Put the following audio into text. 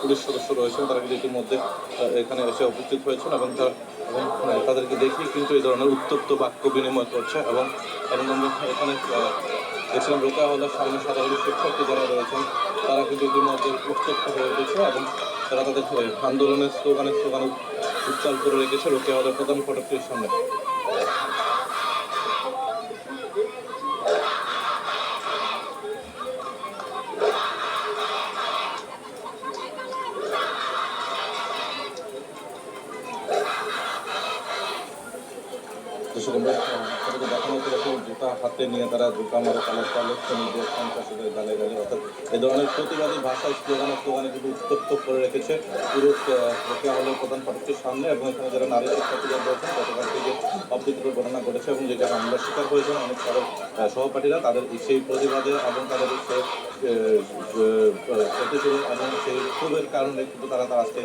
Police সদস্য রয়েছেন, তারা কিন্তু ইতিমধ্যে এখানে এসে উপস্থিত হয়েছেন এবং তারা তাদেরকে দেখি কিন্তু এই ধরনের উত্তপ্ত বাক্য বিনিময় করছে এবং এবং আমরা এখানে দেখছিলাম রোকা হলের সামনে সাধারণ শিক্ষার্থী যারা রয়েছেন, তারা কিন্তু ইতিমধ্যে উত্তপ্ত হয়ে উঠেছে এবং তারা তাদের আন্দোলনের স্লোগানের স্লোগান উচ্চারণ করে রেখেছে। রোকেয়া হলের প্রধান ফটকটির সামনে। দর্শক হাতে নিয়ে তারা জুতা মারে সন্ত্রাসীদের গালে গালে অর্থাৎ এ ধরনের প্রতিবাদী ভাষায় স্লোগানে স্লোগানে কিন্তু উত্তপ্ত করে রেখেছে পুরো রোকেয়া প্রধান ফটকটির সামনে এবং এখানে যারা নারী শিক্ষার্থীরা রয়েছেন থেকে অপ্রীতিকর ঘটনা ঘটেছে এবং যেটা হামলার শিকার হয়েছেন অনেক সহপাঠীরা, তাদের সেই প্রতিবাদে এবং তাদের সেই এবং সেই ক্ষোভের কারণে কিন্তু তারা তার আজকে